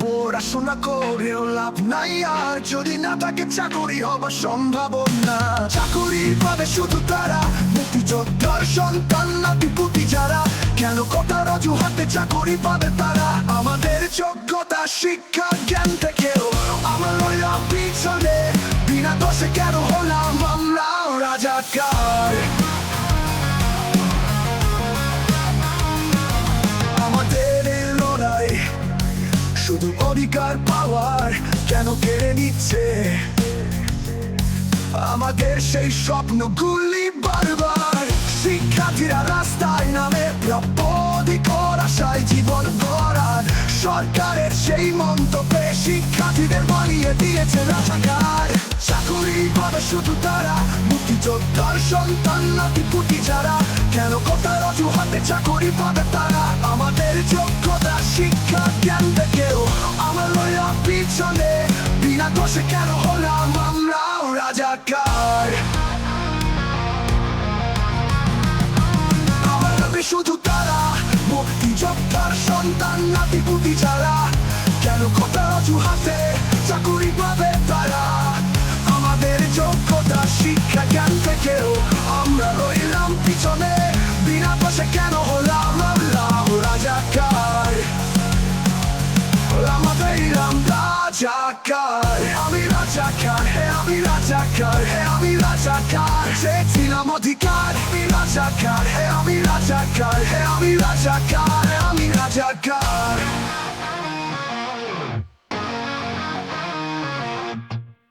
পড়াশোনা করেও লাভ নাই, আর যদি না থাকে চাকুরি হবার চাকুরি পাবে শুধু তারা মুক্তিযোদ্ধার সন্তান নাতি পুতি যারা। কেন কটার অজুহাতে চাকুরি পাবে তারা? আমাদের যোগ্যতা, শিক্ষা, জ্ঞান থেকেও আমার পিছনে। বিনা দোষে কেন হলাম আমরা? রাজাকার শুধু অধিকার পাওয়ার কেন কেড়ে নিচ্ছে? আমাদের সেই স্বপ্নগুলি বারবার শিক্ষার্থীরা রাস্তায় নামে প্রাপ্য আশায় জীবন গড়ার সরকারের সেই মন্তব্যে শিক্ষার্থীদের বানিয়ে দিয়েছে রাজাকার। চাকুরি পাবে শুধু তারা, মুক্তিযোদ্ধার সন্তান নাতি পুটি যারা কেন কোথায় অজুহাতে চাকুরি পাবে তারা? আমাদের যোগ্যতা, শিক্ষা, জ্ঞান রাজাকার আমার নবী শুধু তারা মুক্তিযোদ্ধার সন্তান, নাতি, পুতি যারা। কেন কোথায় অজুহাতে চাকুরি পাবে তারা? আমাদের যোগ্যতা, শিক্ষা, জ্ঞান থেকেও আমরা রইলাম পিছনে। বিনা পাশে কেন হলাম আল্লাহ রাজাকার আমাদের ইলাম রাজাকার আমি রাজাকার রাজাকার, হে আমি রাজাকার। চেয়েছিলাম অধিকার, আমি রাজাকার, হে আমি রাজাকার, হে আমি রাজাকার আমি রাজাকার।